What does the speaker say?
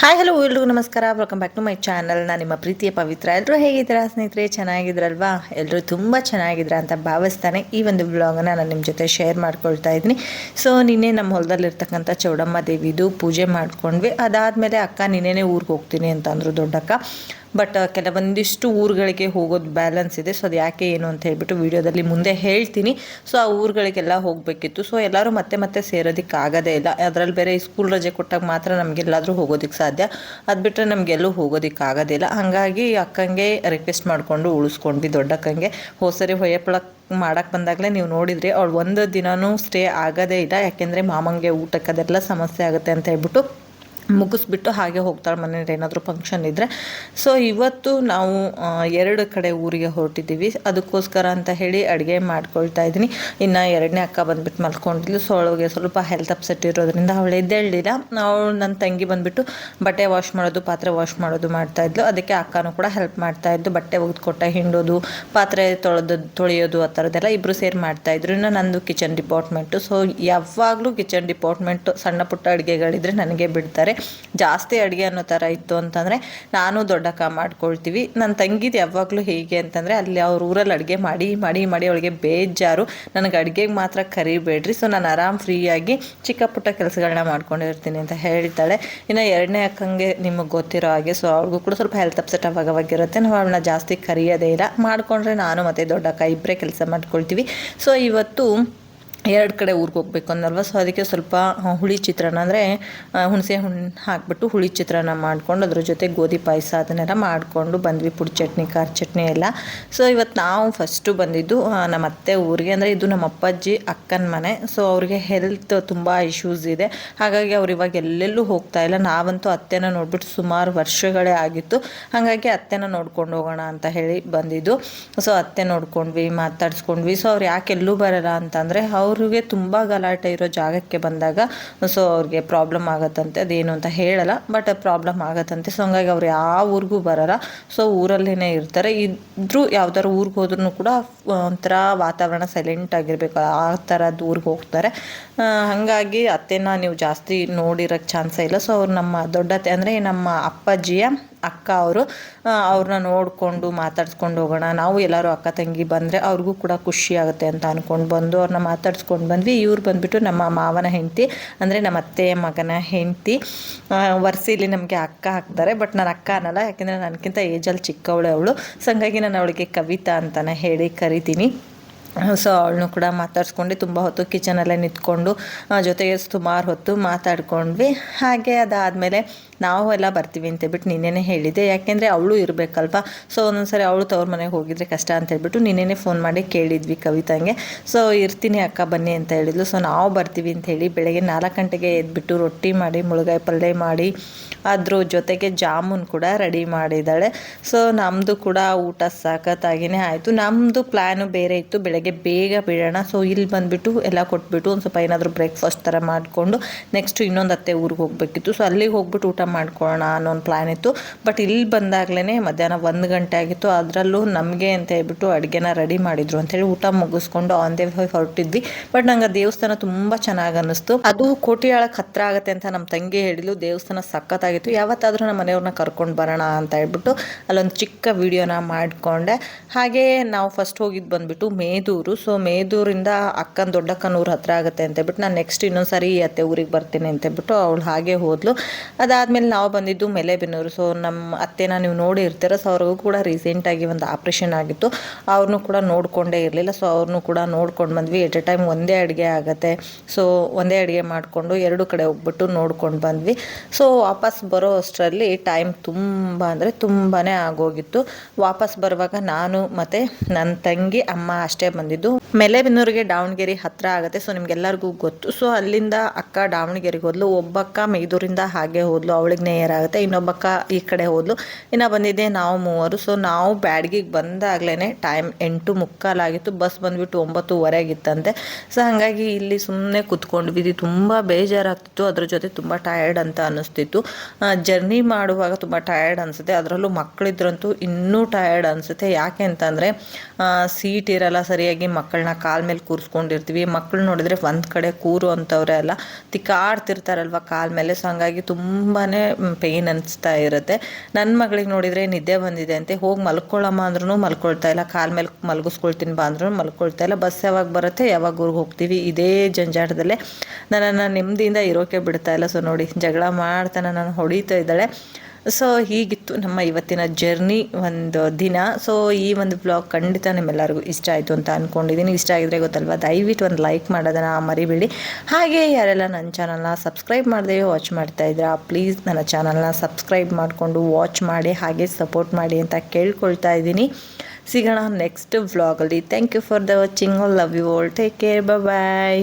Hi hello ಎಲ್ರಿಗೂ ನಮಸ್ಕಾರ. Welcome back to my channel ನಾನು ನಿಮ್ಮ ಪ್ರೀತಿಯ ಪವಿತ್ರ. ಎಲ್ಲರೂ ಹೇಗಿದ್ದೀರಾ ಸ್ನೇಹಿತರೆ? ಚೆನ್ನಾಗಿದ್ರಲ್ವಾ ಎಲ್ಲರೂ ತುಂಬ ಚೆನ್ನಾಗಿದ್ದೀರಾ ಅಂತ ಭಾವಿಸ್ತಾನೆ ಈ ಒಂದು ಬ್ಲಾಗನ್ನು ನಾನು ನಿಮ್ಮ ಜೊತೆ ಶೇರ್ ಮಾಡ್ಕೊಳ್ತಾ ಇದ್ದೀನಿ. ಸೊ ನಿನ್ನೆ ನಮ್ಮ ಹೊಲದಲ್ಲಿರ್ತಕ್ಕಂಥ ಚೌಡಮ್ಮ ದೇವಿದು ಪೂಜೆ ಮಾಡ್ಕೊಂಡ್ವಿ. ಅದಾದಮೇಲೆ ಅಕ್ಕ ನಿನ್ನೆನೇ ಊರಿಗೆ ಹೋಗ್ತೀನಿ ಅಂತಂದರು ದೊಡ್ಡಕ್ಕ. ಬಟ್ ಕೆಲವೊಂದಿಷ್ಟು ಊರುಗಳಿಗೆ ಹೋಗೋದು ಬ್ಯಾಲೆನ್ಸ್ ಇದೆ. ಸೊ ಅದು ಯಾಕೆ ಏನು ಅಂತ ಹೇಳ್ಬಿಟ್ಟು ವಿಡಿಯೋದಲ್ಲಿ ಮುಂದೆ ಹೇಳ್ತೀನಿ. ಸೊ ಆ ಊರುಗಳಿಗೆಲ್ಲ ಹೋಗಬೇಕಿತ್ತು. ಸೊ ಎಲ್ಲರೂ ಮತ್ತೆ ಮತ್ತೆ ಸೇರೋದಕ್ಕೆ ಆಗೋದೇ ಇಲ್ಲ. ಅದರಲ್ಲಿ ಬೇರೆ ಸ್ಕೂಲ್ ರಜೆ ಕೊಟ್ಟಾಗ ಮಾತ್ರ ನಮಗೆಲ್ಲಾದರೂ ಹೋಗೋದಕ್ಕೆ ಸಾಧ್ಯ. ಅದು ಬಿಟ್ಟರೆ ನಮಗೆಲ್ಲೂ ಹೋಗೋದಕ್ಕೆ ಆಗೋದಿಲ್ಲ ಹಾಗಾಗಿ ಅಕ್ಕಂಗೆ ರಿಕ್ವೆಸ್ಟ್ ಮಾಡಿಕೊಂಡು ಉಳಿಸ್ಕೊಂಡ್ವಿ ದೊಡ್ಡಕ್ಕಂಗೆ ಹೋಸರಿ ಹೊಯ್ಯಪ್ಪಳ ಮಾಡಕ್ಕೆ ಬಂದಾಗಲೇ ನೀವು ನೋಡಿದರೆ, ಅವಳು ಒಂದು ದಿನವೂ ಸ್ಟೇ ಆಗೋದೇ ಇಲ್ಲ. ಯಾಕೆಂದರೆ ಮಾಮಂಗೆ ಊಟಕ್ಕೆ ಅದೆಲ್ಲ ಸಮಸ್ಯೆ ಆಗುತ್ತೆ ಅಂತ ಹೇಳ್ಬಿಟ್ಟು ಮುಗಿಸ್ಬಿಟ್ಟು ಹಾಗೆ ಹೋಗ್ತಾಳೆ ಮನೇಲಿ ಏನಾದರೂ ಫಂಕ್ಷನ್ ಇದ್ದರೆ ಸೊ ಇವತ್ತು ನಾವು ಎರಡು ಕಡೆ ಊರಿಗೆ ಹೊರಟಿದ್ದೀವಿ. ಅದಕ್ಕೋಸ್ಕರ ಅಂತ ಹೇಳಿ ಅಡುಗೆ ಮಾಡ್ಕೊಳ್ತಾ ಇದ್ದೀನಿ. ಇನ್ನು ಎರಡನೇ ಅಕ್ಕ ಬಂದುಬಿಟ್ಟು ಮಲ್ಕೊಂಡಿದ್ಲು. ಸೊ ಅವಳಿಗೆ ಸ್ವಲ್ಪ ಹೆಲ್ತ್ ಅಪ್ಸೆಟ್ ಇರೋದ್ರಿಂದ ಅವಳು ಎದ್ದೇಳಲಿಲ್ಲ. ಅವಳು ನನ್ನ ತಂಗಿ ಬಂದುಬಿಟ್ಟು ಬಟ್ಟೆ ವಾಶ್ ಮಾಡೋದು, ಪಾತ್ರೆ ವಾಶ್ ಮಾಡೋದು ಮಾಡ್ತಾ ಇದ್ಲು. ಅದಕ್ಕೆ ಅಕ್ಕನೂ ಕೂಡ ಹೆಲ್ಪ್ ಮಾಡ್ತಾ ಇದ್ದು, ಬಟ್ಟೆ ಒಗೆದುಕೊಟ್ಟ ಹಿಂಡೋದು, ಪಾತ್ರೆ ತೊಳೆದು, ತೊಳೆಯೋದು ಆ ಥರದ್ದೆಲ್ಲ ಇಬ್ಬರು ಸೇರಿ ಮಾಡ್ತಾ ಇದ್ರು. ಇನ್ನು ನಂದು ಕಿಚನ್ ಡಿಪಾರ್ಟ್ಮೆಂಟು ಸೊ ಯಾವಾಗಲೂ ಕಿಚನ್ ಡಿಪಾರ್ಟ್ಮೆಂಟು ಸಣ್ಣ ಪುಟ್ಟ ಅಡುಗೆಗಳಿದ್ರೆ ನನಗೆ ಬಿಡ್ತಾರೆ. ಜಾಸ್ತಿ ಅಡುಗೆ ಅನ್ನೋ ಥರ ಇತ್ತು ಅಂತಂದರೆ ನಾನು ದೊಡ್ಡಕ್ಕ ಮಾಡ್ಕೊಳ್ತೀವಿ. ನನ್ನ ತಂಗಿದು ಯಾವಾಗಲೂ ಹೇಗೆ ಅಂತಂದರೆ ಅಲ್ಲಿ ಅವ್ರ ಊರಲ್ಲಿ ಅಡುಗೆ ಮಾಡಿ ಮಾಡಿ ಮಾಡಿ ಅವಳಿಗೆ ಬೇಜಾರು. ನನಗೆ ಅಡುಗೆಗೆ ಮಾತ್ರ ಕರಿಬೇಡ್ರಿ. ಸೊ ನಾನು ಆರಾಮ್ ಫ್ರೀಯಾಗಿ ಚಿಕ್ಕ ಪುಟ್ಟ ಕೆಲಸಗಳನ್ನ ಮಾಡ್ಕೊಂಡಿರ್ತೀನಿ ಅಂತ ಹೇಳ್ತಾಳೆ. ಇನ್ನು ಎರಡನೇ ಅಕ್ಕಂಗೆ ನಿಮಗೆ ಗೊತ್ತಿರೋ ಹಾಗೆ ಸೊ ಅವ್ರಿಗೂ ಕೂಡ ಸ್ವಲ್ಪ ಹೆಲ್ತ್ ಅಪ್ಸೆಟ್ ಅವಾಗ ಅವಾಗಿರುತ್ತೆ ನಾವು ಅವಳನ್ನ ಜಾಸ್ತಿ ಕರಿಯೋದೇ ಇಲ್ಲ. ಮಾಡಿಕೊಂಡ್ರೆ ನಾನು ಮತ್ತು ದೊಡ್ಡಕ್ಕ ಇಬ್ಬರೇ ಕೆಲಸ ಮಾಡ್ಕೊಳ್ತೀವಿ. ಸೊ ಇವತ್ತು ಎರಡು ಕಡೆ ಊರಿಗೆ ಹೋಗ್ಬೇಕು ಅಂದಲ್ವ ಸೊ ಅದಕ್ಕೆ ಸ್ವಲ್ಪ ಹುಳಿ ಚಿತ್ರಾನ್ನ ಅಂದರೆ ಹುಣಸೆ ಹುಣ್ಣು ಹಾಕ್ಬಿಟ್ಟು ಹುಳಿ ಚಿತ್ರಾನ್ನ ಮಾಡ್ಕೊಂಡು ಅದ್ರ ಜೊತೆ ಗೋಧಿ ಪಾಯಸ ಅದನ್ನೆಲ್ಲ ಮಾಡಿಕೊಂಡು ಬಂದ್ವಿ. ಪುಡಿ ಚಟ್ನಿ, ಖಾರ ಚಟ್ನಿ ಎಲ್ಲ. ಸೊ ಇವತ್ತು ನಾವು ಫಸ್ಟು ಬಂದಿದ್ದು ನಮ್ಮ ಅತ್ತೆ ಊರಿಗೆ. ಅಂದರೆ ಇದು ನಮ್ಮ ಅಪ್ಪಾಜಿ ಅಕ್ಕನ ಮನೆ. ಸೊ ಅವ್ರಿಗೆ ಹೆಲ್ತ್ ತುಂಬ ಇಶ್ಯೂಸ್ ಇದೆ. ಹಾಗಾಗಿ ಅವ್ರು ಇವಾಗ ಎಲ್ಲೆಲ್ಲೂ ಹೋಗ್ತಾ ಇಲ್ಲ. ನಾವಂತೂ ಅತ್ತೆನ ನೋಡ್ಬಿಟ್ಟು ಸುಮಾರು ವರ್ಷಗಳೇ ಆಗಿತ್ತು. ಹಾಗಾಗಿ ಅತ್ತೆನ ನೋಡ್ಕೊಂಡು ಹೋಗೋಣ ಅಂತ ಹೇಳಿ ಬಂದಿದ್ದು. ಸೊ ಅತ್ತೆ ನೋಡ್ಕೊಂಡ್ವಿ, ಮಾತಾಡ್ಸ್ಕೊಂಡ್ವಿ. ಸೊ ಅವ್ರು ಯಾಕೆ ಎಲ್ಲೂ ಬರಲ್ಲ ಅಂತಂದರೆ ಅವ್ರಿಗೆ ತುಂಬ ಗಲಾಟೆ ಇರೋ ಜಾಗಕ್ಕೆ ಬಂದಾಗ, ಸೊ ಅವ್ರಿಗೆ ಪ್ರಾಬ್ಲಮ್ ಆಗತ್ತಂತೆ, ಅದೇನು ಅಂತ ಹೇಳಲ್ಲ ಬಟ್ ಪ್ರಾಬ್ಲಮ್ ಆಗತ್ತಂತೆ. ಸೊ ಹಂಗಾಗಿ ಅವ್ರು ಯಾವ ಊರಿಗೂ ಬರಲ್ಲ. ಸೊ ಊರಲ್ಲೇ ಇರ್ತಾರೆ. ಇದ್ದರೂ ಯಾವ್ದಾರು ಊರಿಗೆ ಹೋದ್ರೂ ಕೂಡ ಒಂಥರ ವಾತಾವರಣ ಸೈಲೆಂಟ್ ಆಗಿರಬೇಕು. ಆ ಥರದ್ದು ಊರಿಗೆ ಹೋಗ್ತಾರೆ. ಹಾಗಾಗಿ ಅತ್ತೆನ ನೀವು ಜಾಸ್ತಿ ನೋಡಿರೋಕ್ಕೆ ಚಾನ್ಸೇ ಇಲ್ಲ. ಸೊ ಅವ್ರು ನಮ್ಮ ದೊಡ್ಡತ್ತೆ ಅಂದರೆ ನಮ್ಮ ಅಪ್ಪಾಜಿಯ ಅಕ್ಕ ಅವರು ಅವ್ರನ್ನ ನೋಡಿಕೊಂಡು ಮಾತಾಡ್ಸ್ಕೊಂಡು ಹೋಗೋಣ. ನಾವು ಎಲ್ಲರೂ ಅಕ್ಕ ತಂಗಿ ಬಂದರೆ ಅವ್ರಿಗೂ ಕೂಡ ಖುಷಿ ಆಗುತ್ತೆ ಅಂತ ಅಂದ್ಕೊಂಡು ಬಂದು ಅವ್ರನ್ನ ಮಾತಾಡ್ಸ್ಕೊಂಡು ಬಂದ್ವಿ. ಇವ್ರು ಬಂದುಬಿಟ್ಟು ನಮ್ಮ ಮಾವನ ಹೆಂಡತಿ, ಅಂದರೆ ನಮ್ಮ ಅತ್ತೆಯ ಮಗನ ಹೆಂಡತಿ ವರ್ಸಿಲಿ ನಮಗೆ ಅಕ್ಕ ಹಾಕ್ತಾರೆ. ಬಟ್ ನಾನು ಅಕ್ಕ ಅನ್ನಲ್ಲ, ಯಾಕೆಂದರೆ ನನಗಿಂತ ಏಜಲ್ಲಿ ಚಿಕ್ಕವಳೆ ಅವಳು. ಸಂಗಾಗಿ ನಾನು ಅವಳಿಗೆ ಕವಿತಾ ಅಂತಲೇ ಹೇಳಿ ಕರಿತೀನಿ. ಸೊ ಅವಳನ್ನು ಕೂಡ ಮಾತಾಡಿಸ್ಕೊಂಡು ತುಂಬ ಹೊತ್ತು ಕಿಚನಲ್ಲೇ ನಿಂತ್ಕೊಂಡು ಜೊತೆಗೆ ಸುಮಾರು ಹೊತ್ತು ಮಾತಾಡ್ಕೊಂಡ್ವಿ. ಹಾಗೆ ಅದಾದಮೇಲೆ ನಾವು ಎಲ್ಲ ಬರ್ತೀವಿ ಅಂತ ಹೇಳ್ಬಿಟ್ಟು ನಿನ್ನೆನೇ ಹೇಳಿದ್ದೆ ಯಾಕೆಂದರೆ ಅವಳು ಇರಬೇಕಲ್ವ? ಸೊ ಒಂದೊಂದ್ಸರಿ ಅವಳು ತವ್ರ ಮನೆಗೆ ಹೋಗಿದ್ರೆ ಕಷ್ಟ ಅಂತ ಹೇಳ್ಬಿಟ್ಟು ನಿನ್ನೆನೇ ಫೋನ್ ಮಾಡಿ ಕೇಳಿದ್ವಿ ಕವಿತಾಂಗೆ. ಸೊ ಇರ್ತೀನಿ ಅಕ್ಕ, ಬನ್ನಿ ಅಂತ ಹೇಳಿದ್ಲು. ಸೊ ನಾವು ಬರ್ತೀವಿ ಅಂತ ಹೇಳಿ ಬೆಳಗ್ಗೆ ನಾಲ್ಕು ಗಂಟೆಗೆ ಎದ್ಬಿಟ್ಟು ರೊಟ್ಟಿ ಮಾಡಿ, ಮುಳುಗಾಯಿ ಪಲ್ಯ ಮಾಡಿ, ಅದ್ರ ಜೊತೆಗೆ ಜಾಮೂನ್ ಕೂಡ ರೆಡಿ ಮಾಡಿದ್ದಾಳೆ. ಸೊ ನಮ್ಮದು ಕೂಡ ಊಟ ಸಖತ್ತಾಗಿಯೇ ಆಯಿತು. ನಮ್ಮದು ಪ್ಲ್ಯಾನು ಬೇರೆ ಇತ್ತು. ಬೆಳಗ್ಗೆ ಬೇಗ ಬಿಡೋಣ. ಸೊ ಇಲ್ಲಿ ಬಂದುಬಿಟ್ಟು ಎಲ್ಲ ಕೊಟ್ಬಿಟ್ಟು ಒಂದು ಸ್ವಲ್ಪ ಏನಾದರೂ ಬ್ರೇಕ್ಫಾಸ್ಟ್ ಥರ ಮಾಡಿಕೊಂಡು ನೆಕ್ಸ್ಟ್ ಇನ್ನೊಂದು ಅತ್ತೆ ಊರಿಗೆ ಹೋಗಬೇಕಿತ್ತು. ಸೊ ಅಲ್ಲಿಗೆ ಹೋಗ್ಬಿಟ್ಟು ಊಟ ಮಾಡ್ಕೊಳ್ಳೋಣ ಅನ್ನೋ ಒಂದು ಪ್ಲ್ಯಾನ್ ಇತ್ತು. ಬಟ್ ಇಲ್ಲಿ ಬಂದಾಗಲೇ ಮಧ್ಯಾಹ್ನ ಒಂದು ಗಂಟೆ ಆಗಿತ್ತು. ಅದರಲ್ಲೂ ನಮಗೆ ಅಂತ ಹೇಳ್ಬಿಟ್ಟು ಅಡುಗೆನ ರೆಡಿ ಮಾಡಿದ್ರು ಅಂತೇಳಿ ಊಟ ಮುಗಿಸ್ಕೊಂಡು ಆನ್ ದೇ ಹೋಗಿ ಹೊರಟಿದ್ವಿ. ಬಟ್ ನಂಗೆ ಆ ದೇವಸ್ಥಾನ ತುಂಬ ಚೆನ್ನಾಗಿ ಅನ್ನಿಸ್ತು. ಅದು ಕೋಟಿಯಾಳಕ್ಕೆ ಹತ್ರ ಆಗುತ್ತೆ ಅಂತ ನಮ್ಮ ತಂಗಿ ಹೇಳಿದ್ಲು. ದೇವಸ್ಥಾನ ಸಖತ್ತಾಗಿತ್ತು. ಯಾವತ್ತಾದರೂ ನಮ್ಮ ಮನೆಯವ್ರನ್ನ ಕರ್ಕೊಂಡು ಬರೋಣ ಅಂತ ಹೇಳ್ಬಿಟ್ಟು ಅಲ್ಲೊಂದು ಚಿಕ್ಕ ವಿಡಿಯೋನ ಮಾಡಿಕೊಂಡೆ. ಹಾಗೆ ನಾವು ಫಸ್ಟ್ ಹೋಗಿದ್ದು ಬಂದ್ಬಿಟ್ಟು ಮೇದೂರು. ಸೊ ಮೇದೂರಿಂದ ಅಕ್ಕನ, ದೊಡ್ಡಕ್ಕನ ಊರು ಹತ್ರ ಆಗುತ್ತೆ ಅಂತ ಹೇಳ್ಬಿಟ್ಟು ನಾನು ನೆಕ್ಸ್ಟ್ ಇನ್ನೊಂದು ಸರಿ ಅತ್ತೆ ಊರಿಗೆ ಬರ್ತೀನಿ ಅಂತ ಹೇಳ್ಬಿಟ್ಟು ಅವಳು ಹಾಗೆ ಹೋದ್ಲು. ಅದಾದಮೇಲೆ ನಾವು ಬಂದಿದ್ದು ಮೆಲೆಬೆನ್ನೂರು ಸೊ ನಮ್ಮ ಅತ್ತೆನ ನೀವು ನೋಡಿ ಇರ್ತೀರ. ಸೊ ಅವ್ರಿಗೂ ಕೂಡ ರೀಸೆಂಟಾಗಿ ಒಂದು ಆಪ್ರೇಷನ್ ಆಗಿತ್ತು. ಅವ್ರನ್ನೂ ಕೂಡ ನೋಡಿಕೊಂಡೇ ಇರಲಿಲ್ಲ. ಸೊ ಅವ್ರನ್ನೂ ಕೂಡ ನೋಡ್ಕೊಂಡು ಬಂದ್ವಿ. ಎಟ್ ಎ ಟೈಮ್ ಒಂದೇ ಅಡುಗೆ ಆಗುತ್ತೆ. ಸೊ ಒಂದೇ ಅಡುಗೆ ಮಾಡಿಕೊಂಡು ಎರಡು ಕಡೆ ಹೋಗ್ಬಿಟ್ಟು ನೋಡ್ಕೊಂಡು ಬಂದ್ವಿ. ಸೊ ವಾಪಸ್ ಬರೋ ಅಷ್ಟರಲ್ಲಿ ಟೈಮ್ ತುಂಬ ಅಂದರೆ ತುಂಬಾ ಆಗೋಗಿತ್ತು. ವಾಪಸ್ ಬರುವಾಗ ನಾನು ಮತ್ತು ನನ್ನ ತಂಗಿ, ಅಮ್ಮ ಅಷ್ಟೇ ಬಂದಿದ್ದು. ಮೆಲೆಬೆನ್ನೂರಿಗೆ ದಾವಣಗೆರೆ ಹತ್ರ ಆಗುತ್ತೆ ಸೊ ನಿಮ್ಗೆಲ್ಲರಿಗೂ ಗೊತ್ತು. ಸೊ ಅಲ್ಲಿಂದ ಅಕ್ಕ ದಾವಣಗೆರೆಗೆ ಹೋದ್ಲು, ಒಬ್ಬಕ್ಕ ಮೈದೂರಿಂದ ಹಾಗೆ ಹೋದ್ಲು, ಅವಳಿಗೆ ನೇಯರ್ ಆಗುತ್ತೆ, ಇನ್ನೊಬ್ಬಕ್ಕ ಈ ಕಡೆ ಹೋದ್ಲು. ಇನ್ನು ಬಂದಿದ್ದೆ ನಾವು ಮೂವರು ಸೊ ನಾವು ಬ್ಯಾಡ್ಗಿಗೆ ಬಂದಾಗ್ಲೇ ಟೈಮ್ ಎಂಟು ಮುಕ್ಕಾಲಾಗಿತ್ತು ಬಸ್ ಬಂದ್ಬಿಟ್ಟು ಒಂಬತ್ತುವರೆಗಿತ್ತಂತೆ ಸೊ ಹಾಗಾಗಿ ಇಲ್ಲಿ ಸುಮ್ಮನೆ ಕುತ್ಕೊಂಡ್ವಿ ಇದು ತುಂಬ ಬೇಜಾರಾಗ್ತಿತ್ತು, ಅದ್ರ ಜೊತೆ ತುಂಬ ಟಯರ್ಡ್ ಅಂತ ಅನಿಸ್ತಿತ್ತು ಜರ್ನಿ ಮಾಡುವಾಗ ತುಂಬ ಟಯರ್ಡ್ ಅನಿಸುತ್ತೆ, ಅದರಲ್ಲೂ ಮಕ್ಕಳಿದ್ರಂತೂ ಇನ್ನೂ ಟಯರ್ಡ್ ಅನಿಸುತ್ತೆ. ಯಾಕೆ ಅಂತಂದರೆ ಸೀಟ್ ಇರಲ್ಲ, ಸರಿಯಾಗಿ ರೆಡಿಯಾಗಿ ಮಕ್ಕಳನ್ನ ಕಾಲ್ ಮೇಲೆ ಕೂರಿಸ್ಕೊಂಡಿರ್ತೀವಿ. ಮಕ್ಕಳು ನೋಡಿದ್ರೆ ಒಂದು ಕಡೆ ಕೂರು ಅಂತವ್ರೆ ಅಲ್ಲ, ತಿಕ್ಕಾಡ್ತಿರ್ತಾರಲ್ವ ಕಾಲ್ ಮೇಲೆ. ಸೊ ಹಂಗಾಗಿ ತುಂಬಾ ಪೇಯ್ನ್ ಅನಿಸ್ತಾ ಇರುತ್ತೆ. ನನ್ನ ಮಗಳಿಗೆ ನೋಡಿದರೆ ನಿದ್ದೆ ಬಂದಿದೆ ಅಂತೆ. ಹೋಗಿ ಮಲ್ಕೊಳ್ಳಮ್ಮ ಅಂದ್ರೂ ಮಲ್ಕೊಳ್ತಾ ಇಲ್ಲ. ಕಾಲ್ ಮೇಲೆ ಮಲಗಿಸ್ಕೊಳ್ತೀನಿ ಬಾ ಅಂದ್ರೂ ಮಲ್ಕೊಳ್ತಾ ಇಲ್ಲ. ಬಸ್ ಯಾವಾಗ ಬರುತ್ತೆ? ಯಾವಾಗ ಊರಿಗೆ ಹೋಗ್ತೀವಿ? ಇದೇ ಜಂಜಾಟದಲ್ಲೇ. ನನ್ನನ್ನು ನೆಮ್ಮದಿಯಿಂದ ಇರೋಕೆ ಬಿಡ್ತಾ ಇಲ್ಲ. ಸೊ ನೋಡಿ ಜಗಳ ಮಾಡ್ತಾನೆ. ನಾನು ಹೊಡಿತಾ ಇದ್ದಾಳೆ. ಸೊ ಹೀಗಿತ್ತು ನಮ್ಮ ಇವತ್ತಿನ ಜರ್ನಿ ಒಂದು ದಿನ. ಸೊ ಈ ಒಂದು ಬ್ಲಾಗ್ ಖಂಡಿತ ನಿಮ್ಮೆಲ್ಲರಿಗೂ ಇಷ್ಟ ಆಯಿತು ಅಂತ ಅಂದ್ಕೊಂಡಿದ್ದೀನಿ ಇಷ್ಟ ಆಗಿದ್ರೆ ಗೊತ್ತಲ್ವ, ದಯವಿಟ್ಟು ಒಂದು ಲೈಕ್ ಮಾಡೋದನ್ನು ಮರಿಬೇಡಿ. ಹಾಗೆ ಯಾರೆಲ್ಲ ನನ್ನ ಚಾನಲ್ನ ಸಬ್ಸ್ಕ್ರೈಬ್ ಮಾಡದೆ ವಾಚ್ ಮಾಡ್ತಾ ಇದ್ದೀರಾ ಪ್ಲೀಸ್ ನನ್ನ ಚಾನಲ್ನ ಸಬ್ಸ್ಕ್ರೈಬ್ ಮಾಡಿಕೊಂಡು ವಾಚ್ ಮಾಡಿ, ಹಾಗೆ ಸಪೋರ್ಟ್ ಮಾಡಿ ಅಂತ ಕೇಳ್ಕೊಳ್ತಾ ಇದ್ದೀನಿ. ಸಿಗೋಣ ನೆಕ್ಸ್ಟ್ ವ್ಲಾಗಲ್ಲಿ thank you for the watching love you all take care bye